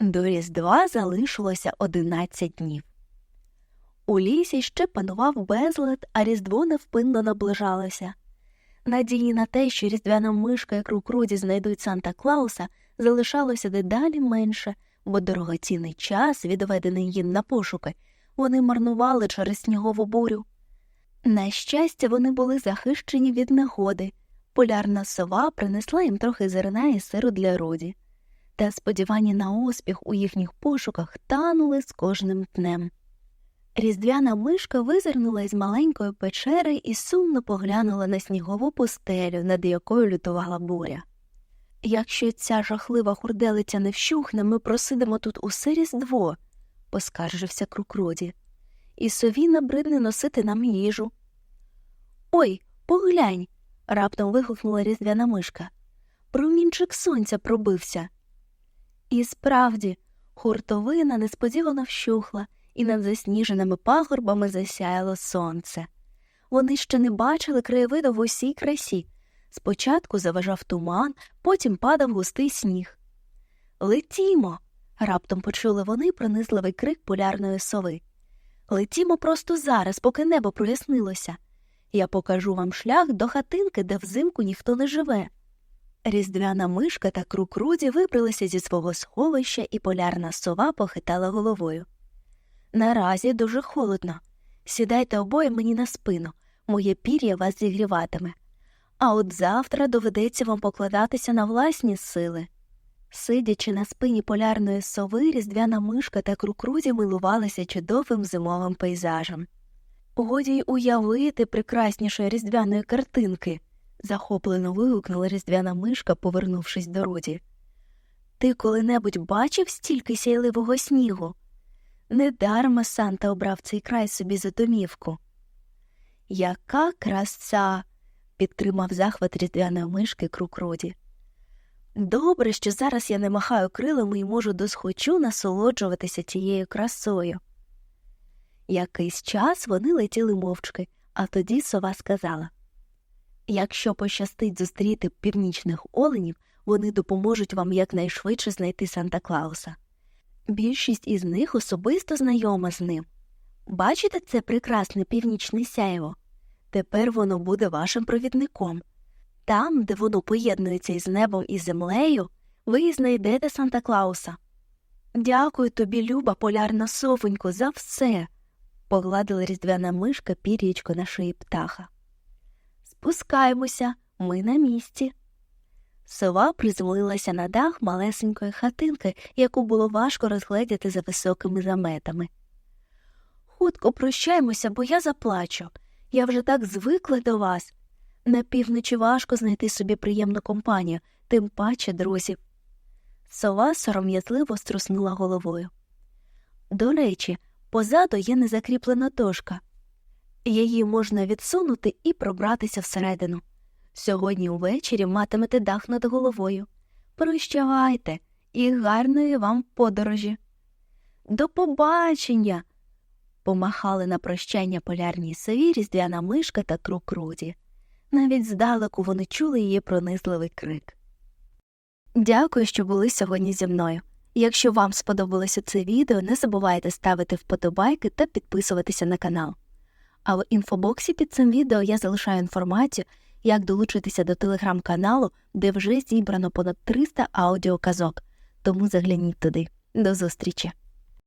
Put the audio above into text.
До Різдва залишилося 11 днів. У лісі ще панував безлад, а Різдво невпинно наближалося. Надії на те, що різдвяна мишка і крукруді знайдуть Санта Клауса, залишалося дедалі менше, бо дорогоцінний час, відведений їм на пошуки, вони марнували через снігову бурю. На щастя, вони були захищені від негоди. Полярна сова принесла їм трохи зерна і сиру для роді, та сподівання на успіх у їхніх пошуках танули з кожним днем. Різдвяна мишка визирнула із маленької печери і сумно поглянула на снігову пустелю, над якою лютувала буря. Якщо ця жахлива хурделиця не вщухне, ми просидимо тут усе різдво, поскаржився Крукроді. І сові набридне носити нам їжу. Ой, поглянь. раптом вигукнула різдвяна мишка. Промінчик сонця пробився. І справді, хуртовина несподівано вщухла, і над засніженими пагорбами засяяло сонце. Вони ще не бачили краєвиду в усій красі. Спочатку заважав туман, потім падав густий сніг. Летімо. раптом почули вони пронизливий крик полярної сови. Летімо просто зараз, поки небо прояснилося. Я покажу вам шлях до хатинки, де взимку ніхто не живе. Різдвяна мишка та крукруді вибралися зі свого сховища, і полярна сова похитала головою. Наразі дуже холодно. Сідайте обоє мені на спину, моє пір'я вас зігріватиме. А от завтра доведеться вам покладатися на власні сили. Сидячи на спині полярної сови, різдвяна мишка та крукрузі милувалися чудовим зимовим пейзажем. Годі й уявити прекраснішої різдвяної картинки, захоплено вигукнула різдвяна мишка, повернувшись до роді. Ти коли-небудь бачив стільки сяйливого снігу? Недарма Санта обрав цей край собі за домівку. Яка краса. підтримав захват різдвяної мишки крукроді. Добре, що зараз я не махаю крилами і можу досхочу насолоджуватися цією красою. Якийсь час вони летіли мовчки, а тоді сова сказала Якщо пощастить зустріти північних оленів, вони допоможуть вам якнайшвидше знайти Санта Клауса. Більшість із них особисто знайома з ним. Бачите це прекрасне північне сяєво? Тепер воно буде вашим провідником. Там, де воно поєднується із небом і землею, ви знайдете Санта Клауса. Дякую тобі, люба полярна совонько, за все. погладила різдвяна мишка пір'ячко на шиї птаха. Спускаємося, ми на місці. Сова приземлилася на дах малесенької хатинки, яку було важко розгледіти за високими заметами. Хутко прощаємося, бо я заплачу. Я вже так звикла до вас. На півночі важко знайти собі приємну компанію, тим паче друзів. Сова сором'язливо струснула головою. До речі, позаду є незакріплена дошка. Її можна відсунути і пробратися всередину. Сьогодні увечері матимете дах над головою. Прощавайте і гарної вам подорожі. До побачення. помахали на прощання полярній сові різдвяна мишка та Руді. Навіть здалеку вони чули її пронизливий крик. Дякую, що були сьогодні зі мною. Якщо вам сподобалося це відео, не забувайте ставити вподобайки та підписуватися на канал. А в інфобоксі під цим відео я залишаю інформацію, як долучитися до телеграм-каналу, де вже зібрано понад 300 аудіоказок. Тому загляніть туди. До зустрічі!